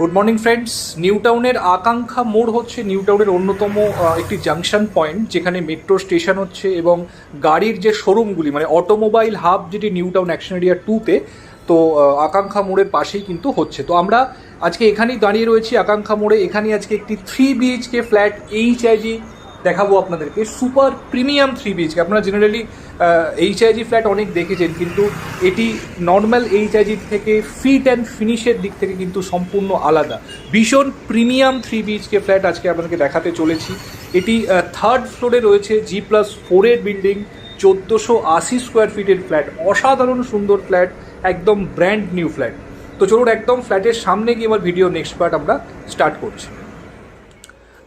Good morning friends new টাউনের আকাঙ্ক্ষা মোড় হচ্ছে নিউ টাউনের অন্যতম একটি জাংশন পয়েন্ট যেখানে মেট্রো স্টেশন হচ্ছে এবং গাড়ির যে শোরুমগুলি মানে অটোমোবাইল হাব যেটি নিউ টাউন অ্যাকশন এরিয়া টুতে তো আকাঙ্ক্ষা মোড়ের পাশেই কিন্তু হচ্ছে। তো আমরা আজকে এখানেই দাঁড়িয়ে রয়েছি আকাঙ্ক্ষা মোড়ে। এখানে আজকে একটি three BHK flat H IG দেখাবো আপনাদেরকে। সুপার প্রিমিয়াম থ্রি বিএইচকে আপনারা জেনারেলি এইচ আইজি ফ্ল্যাট অনেক দেখেছেন, কিন্তু এটি নর্মাল এইচ আইজি থেকে ফিট অ্যান্ড ফিনিশের দিক থেকে কিন্তু সম্পূর্ণ আলাদা। ভীষণ প্রিমিয়াম থ্রি বিএইচকে ফ্ল্যাট আজকে আপনাদেরকে দেখাতে চলেছি। এটি থার্ড ফ্লোরে রয়েছে জি প্লাস ফোরের বিল্ডিং চোদ্দোশো আশি স্কোয়ার ফিটের ফ্ল্যাট অসাধারণ সুন্দর ফ্ল্যাট একদম ব্র্যান্ড নিউ ফ্ল্যাট তো চলুন একদম ফ্ল্যাটের সামনে গিয়ে আমার ভিডিও নেক্সট পার্ট আমরা স্টার্ট করছি।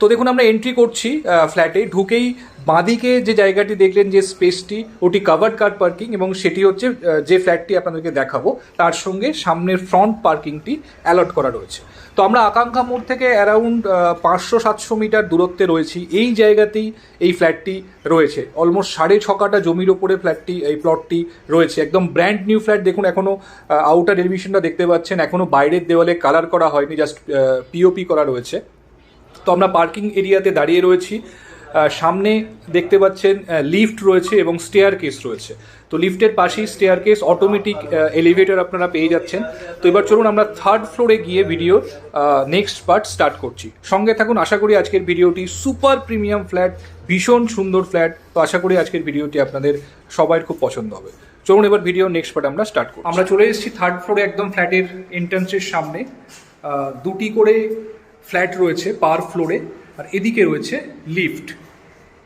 তো দেখুন, আমরা এন্ট্রি করছি ফ্ল্যাটে ঢুকেই বাঁদিকে যে জায়গাটি দেখলেন, যে স্পেসটি ওটি কাভার্ড কার পার্কিং এবং সেটি হচ্ছে যে ফ্ল্যাটটি আপনাদেরকে দেখাবো, তার সঙ্গে সামনের ফ্রন্ট পার্কিংটি অ্যালট করা রয়েছে। তো আমরা আকাঙ্ক্ষা মোড় থেকে অ্যারাউন্ড পাঁচশো সাতশো মিটার দূরত্বে রয়েছি। এই জায়গাতেই এই ফ্ল্যাটটি রয়েছে। অলমোস্ট সাড়ে ছ কাটা জমির ওপরে ফ্ল্যাটটি এই প্লটটি রয়েছে। একদম ব্র্যান্ড নিউ ফ্ল্যাট দেখুন এখনও আউটার এলিভেশনটা দেখতে পাচ্ছেন। এখনও বাইরের দেওয়ালে কালার করা হয়নি জাস্ট পিওপি করা রয়েছে। তো আমরা পার্কিং এরিয়াতে দাঁড়িয়ে রয়েছি। সামনে দেখতে পাচ্ছেন লিফট রয়েছে এবং স্টেয়ার কেস রয়েছে। তো লিফটের পাশেই স্টেয়ার কেস অটোমেটিক এলিভেটর আপনারা পেয়ে যাচ্ছেন। তো এবার চলুন আমরা থার্ড ফ্লোরে গিয়ে ভিডিও নেক্সট পার্ট স্টার্ট করছি। সঙ্গে থাকুন, আশা করি আজকের ভিডিওটি সুপার প্রিমিয়াম ফ্ল্যাট ভীষণ সুন্দর ফ্ল্যাট তো আশা করি আজকের ভিডিওটি আপনাদের সবাই খুব পছন্দ হবে। চলুন এবার ভিডিও নেক্সট পার্ট আমরা স্টার্ট করব আমরা চলে এসেছি থার্ড ফ্লোরে একদম ফ্ল্যাটের এন্ট্রান্সের সামনে। দুটি করে ফ্ল্যাট রয়েছে পার ফ্লোরে, আর এদিকে রয়েছে লিফট।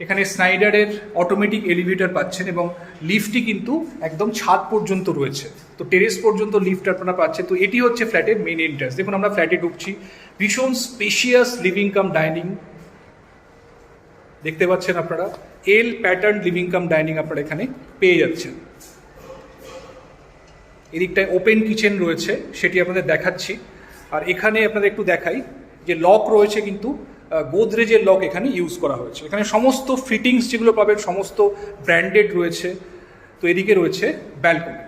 এখানে স্নাইডারের অটোমেটিক এলিভেটর পাচ্ছেন এবং লিফটটি কিন্তু একদম ছাদ পর্যন্ত রয়েছে। তো টেরেস পর্যন্ত লিফট আপনারা পাচ্ছেন। তো এটি হচ্ছে ফ্ল্যাটের মেন এন্ট্রান্স দেখুন, আমরা ফ্ল্যাটে ঢুকছি। ভীষণ স্পেশিয়াস লিভিং কাম ডাইনিং দেখতে পাচ্ছেন আপনারা? L pattern living cum dining আপনারা এখানে পেয়ে যাচ্ছেন। এদিকটায় ওপেন কিচেন রয়েছে, সেটি আপনাদের দেখাচ্ছি। আর এখানে আপনাদের একটু দেখাই। যে লক রয়েছে কিন্তু গোদরেজের লক এখানে ইউজ করা হয়েছে। এখানে সমস্ত ফিটিংস যেগুলো পাবেন, সমস্ত ব্র্যান্ডেড রয়েছে। তো এদিকে রয়েছে ব্যালকনি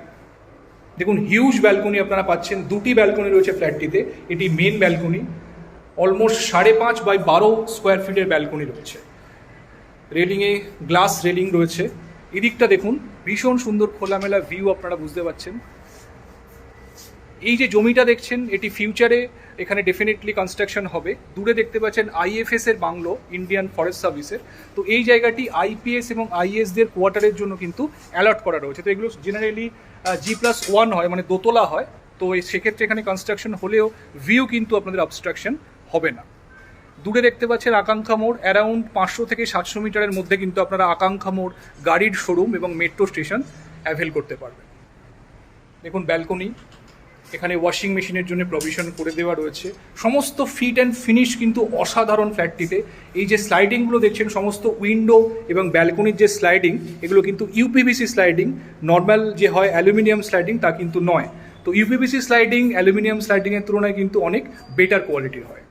দেখুন হিউজ ব্যালকনি আপনারা পাচ্ছেন। দুটি ব্যালকনি রয়েছে ফ্ল্যাটটিতে এটি মেন ব্যালকনি অলমোস্ট সাড়ে পাঁচ বাই বারো স্কোয়ার ফিটের ব্যালকনি রয়েছে। রেলিংয়ে গ্লাস রেলিং রয়েছে। এদিকটা দেখুন, ভীষণ সুন্দর খোলামেলা ভিউ আপনারা বুঝতে পাচ্ছেন। এই যে জমিটা দেখছেন, এটি ফিউচারে এখানে ডেফিনেটলি কনস্ট্রাকশন হবে। দূরে দেখতে পাচ্ছেন আইএফএস এর বাংলো ইন্ডিয়ান ফরেস্ট সার্ভিসের তো এই জায়গাটি আইপিএস এবং আইএস দের কোয়ার্টারের জন্য কিন্তু অ্যালার্ট করা রয়েছে। তো এগুলো জেনারেলি জি প্লাস ওয়ান হয় মানে দোতলা হয়। তো সেক্ষেত্রে এখানে কনস্ট্রাকশন হলেও ভিউ কিন্তু আপনাদের অবস্ট্রাকশন হবে না। দূরে দেখতে পাচ্ছেন আকাঙ্ক্ষা মোড় অ্যারাউন্ড পাঁচশো থেকে সাতশো মিটারের মধ্যে কিন্তু আপনারা আকাঙ্ক্ষা মোড়, গাড়ির শোরুম এবং মেট্রো স্টেশন অ্যাভেল করতে পারবেন। দেখুন ব্যালকনি এখানে ওয়াশিং মেশিনের জন্য প্রভিশন করে দেওয়া রয়েছে। সমস্ত ফিট অ্যান্ড ফিনিশ কিন্তু অসাধারণ ফ্ল্যাটটিতে এই যে স্লাইডিংগুলো দেখছেন, সমস্ত উইন্ডো এবং ব্যালকনির যে স্লাইডিং এগুলো কিন্তু ইউপিভিসি স্লাইডিং নর্মাল যে হয় অ্যালুমিনিয়াম স্লাইডিং তা কিন্তু নয়। তো ইউপিভিসি স্লাইডিং অ্যালুমিনিয়াম স্লাইডিংয়ের তুলনায় কিন্তু অনেক বেটার কোয়ালিটির হয়।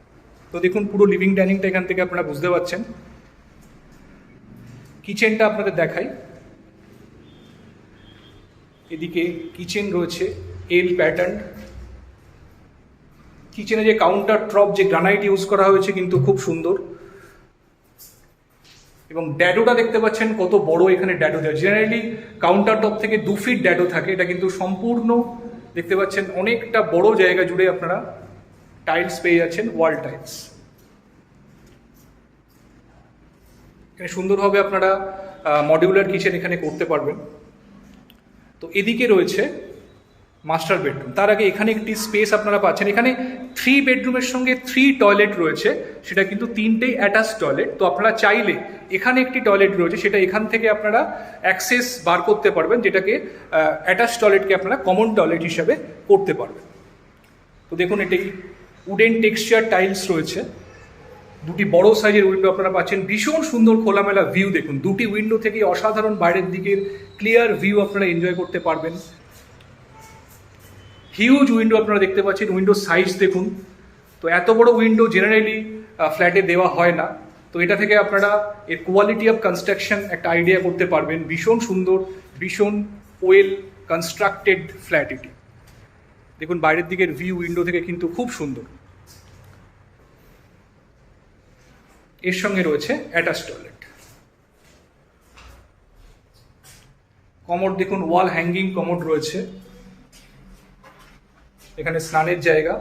তো দেখুন, পুরো লিভিং ডাইনিংটা এখান থেকে আপনারা বুঝতে পারছেন। কিচেনটা আপনাদের দেখাই। এদিকে কিচেন রয়েছে। L pattern. কিচেনে যে কাউন্টার ট্রপ যে গ্রানাইট ইউজ করা হয়েছে কিন্তু খুব সুন্দর। এবং ড্যাডোটা দেখতে পাচ্ছেন কত বড় এখানে ড্যাডো। দেওয়া জেনারেলি কাউন্টার টপ থেকে দু ফিট ড্যাডো থাকে। এটা কিন্তু সম্পূর্ণ দেখতে পাচ্ছেন অনেকটা বড় জায়গা জুড়ে আপনারা টাইলস পেয়ে যাচ্ছেন ওয়াল টাইলস এখানে সুন্দরভাবে আপনারা মডিউলার কিচেন এখানে করতে পারবেন। তো এদিকে রয়েছে মাস্টার বেডরুম তার আগে এখানে একটি স্পেস আপনারা পাচ্ছেন। এখানে থ্রি বেডরুমের সঙ্গে থ্রি টয়লেট রয়েছে। সেটা কিন্তু তিনটেই অ্যাটাচ টয়লেট তো আপনারা চাইলে এখানে একটি টয়লেট রয়েছে। সেটা এখান থেকে আপনারা অ্যাক্সেস বার করতে পারবেন, যেটাকে অ্যাটাচ টয়লেটকে আপনারা কমন টয়লেট হিসাবে করতে পারবেন। তো দেখুন, এটি উডেন টেক্সচার টাইলস রয়েছে। দুটি বড় সাইজের উইন্ডো আপনারা পাচ্ছেন। ভীষণ সুন্দর খোলামেলা ভিউ দেখুন। দুটি উইন্ডো থেকে অসাধারণ বাইরের দিকের ক্লিয়ার ভিউ আপনারা এনজয় করতে পারবেন। হিউজ উইন্ডো আপনারা দেখতে পাচ্ছেন উইন্ডো সাইজ দেখুন। তো এত বড় উইন্ডো জেনারেলি ফ্ল্যাটে দেওয়া হয় না। তো এটা থেকে আপনারা এর কোয়ালিটি অফ কনস্ট্রাকশন একটা আইডিয়া করতে পারবেন। ভীষণ সুন্দর, ভীষণ ওয়েল কনস্ট্রাক্টেড ফ্ল্যাট এটি। দেখুন, বাইরের দিকের ভিউ উইন্ডো থেকে কিন্তু খুব সুন্দর। এর সঙ্গে রয়েছে অ্যাটাচ টয়লেট কমোড দেখুন ওয়াল হ্যাঙ্গিং কমোড রয়েছে। এখানে স্নানের জায়গা।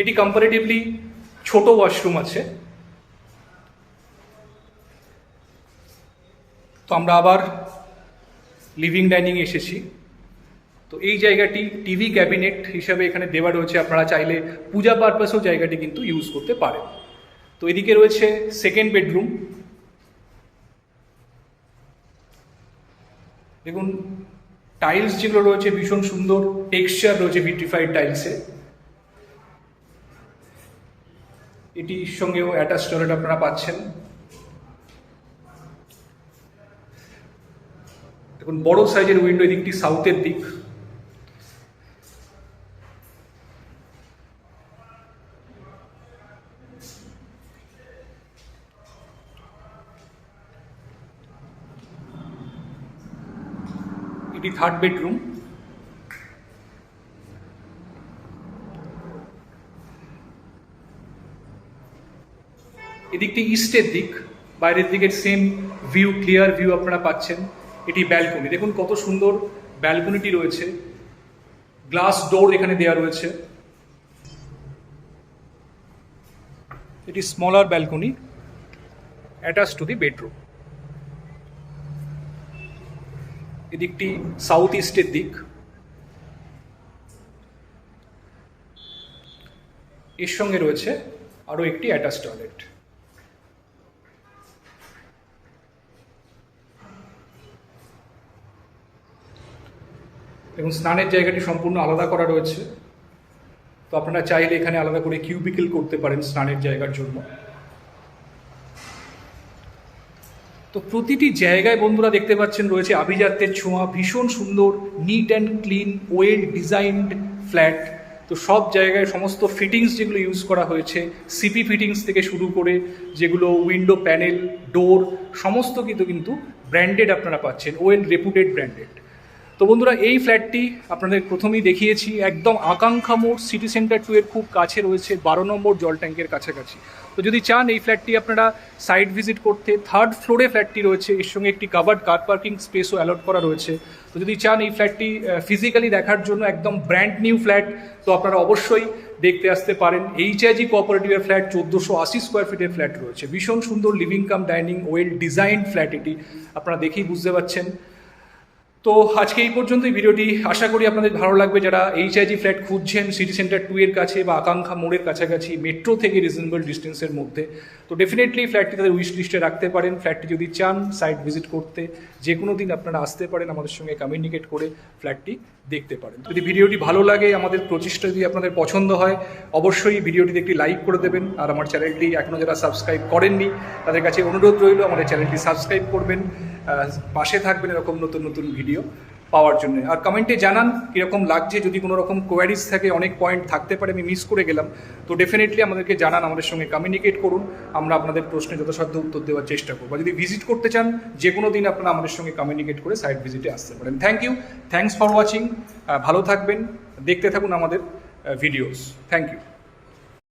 এটি কম্পারেটিভলি ছোট ওয়াশরুম আছে। তো আমরা আবার লিভিং ডাইনিং এসেছি। তো এই জায়গাটি টিভি ক্যাবিনেট হিসাবে এখানে দেওয়া রয়েছে। আপনারা চাইলে পূজা পারপাসেও জায়গাটি কিন্তু ইউজ করতে পারেন। তো এদিকে রয়েছে সেকেন্ড বেডরুম দেখুন টাইলস যেগুলো রয়েছে ভীষণ সুন্দর টেক্সচার রয়েছে ভিট্রিফাইড টাইলসে এটির সঙ্গেও অ্যাটাচ টয়লেট আপনারা পাচ্ছেন। দেখুন, বড় সাইজের উইন্ডো এদিকটি সাউথের দিক। এটি থার্ড বেডরুম এদিকটি ইস্টের দিক, বাইরের দিকের সেম ভিউ ক্লিয়ার ভিউ আপনারা পাচ্ছেন। এটি ব্যালকনি দেখুন কত সুন্দর ব্যালকনিটি রয়েছে। গ্লাস ডোর এখানে দেওয়া রয়েছে। এটি smaller balcony attach to the bedroom এদিকটি south ইস্টের দিক। এর সঙ্গে রয়েছে আরও একটি অ্যাটাচ টয়লেট এবং স্নানের জায়গাটি সম্পূর্ণ আলাদা করা রয়েছে। তো আপনারা চাইলে এখানে আলাদা করে কিউবিকেল করতে পারেন স্নানের জায়গার জন্য। তো প্রতিটি জায়গায় বন্ধুরা দেখতে পাচ্ছেন রয়েছে আভিজাত্যের ছোঁয়া, ভীষণ সুন্দর neat and clean well designed flat তো সব জায়গায় সমস্ত ফিটিংস যেগুলো ইউজ করা হয়েছে সিপি ফিটিংস থেকে শুরু করে যেগুলো উইন্ডো প্যানেল ডোর সমস্ত কিন্তু কিন্তু ব্র্যান্ডেড আপনারা পাচ্ছেন ওয়েল রেপুটেড ব্র্যান্ডেড তো বন্ধুরা, এই ফ্ল্যাটটি আপনাদের প্রথমেই দেখিয়েছি। একদম আকাঙ্ক্ষা মোড় সিটি সেন্টার টু এর খুব কাছে রয়েছে, বারো নম্বর জল ট্যাঙ্কের কাছাকাছি। তো যদি চান এই ফ্ল্যাটটি আপনারা সাইট ভিজিট করতে থার্ড ফ্লোরে ফ্ল্যাটটি রয়েছে, এর সঙ্গে একটি কাভার্ড কার পার্কিং স্পেসও অ্যালট করা রয়েছে। তো যদি চান এই ফ্ল্যাটটি ফিজিক্যালি দেখার জন্য একদম ব্র্যান্ড নিউ ফ্ল্যাট তো আপনারা অবশ্যই দেখতে আসতে পারেন। এইচআইজি কোঅপারেটিভের ফ্ল্যাট চোদ্দোশো আশি স্কোয়ার ফিটের ফ্ল্যাট রয়েছে। ভীষণ সুন্দর living cum dining well design flat এটি। আপনারা দেখেই বুঝতে পারছেন। তো আজকে এই পর্যন্তই ভিডিওটি। আশা করি আপনাদের ভালো লাগবে যারা এইচআইজি ফ্ল্যাট খুঁজছেন সিটি সেন্টার টু এর কাছে বা আকাঙ্ক্ষা মোড়ের কাছাকাছি মেট্রো থেকে রিজনেবল ডিস্টেন্সের মধ্যে। তো ডেফিনেটলি ফ্ল্যাটটি তাদের উইশ লিস্টে রাখতে পারেন। ফ্ল্যাটটি যদি চান সাইট ভিজিট করতে যে কোনো দিন আপনারা আসতে পারেন আমাদের সঙ্গে কমিউনিকেট করে ফ্ল্যাটটি দেখতে পারেন। যদি ভিডিওটি ভালো লাগে, আমাদের প্রচেষ্টা যদি আপনাদের পছন্দ হয়, অবশ্যই ভিডিওটিতে একটি লাইক করে দেবেন। আর আমার চ্যানেলটি এখনও যারা সাবস্ক্রাইব করেননি, তাদের কাছে অনুরোধ রইল, আমাদের চ্যানেলটি সাবস্ক্রাইব করবেন। পাশে থাকবেন এরকম নতুন নতুন ভিডিও পাওয়ার জন্য। আর কমেন্টে জানান কীরকম লাগছে, যদি কোনো রকম কোয়ারিজ থাকে, অনেক পয়েন্ট থাকতে পারে, আমি মিস করে গেলাম। তো ডেফিনেটলি আমাদেরকে জানান, আমাদের সঙ্গে কমিউনিকেট করুন। আমরা আপনাদের প্রশ্নে যথাসাধ্য উত্তর দেওয়ার চেষ্টা করব। যদি ভিজিট করতে চান, যে কোনো দিন আপনারা আমাদের সঙ্গে কমিউনিকেট করে সাইট ভিজিটে আসতে পারেন। Thank you thanks for watching ভালো থাকবেন। দেখতে থাকুন আমাদের ভিডিওস থ্যাংক ইউ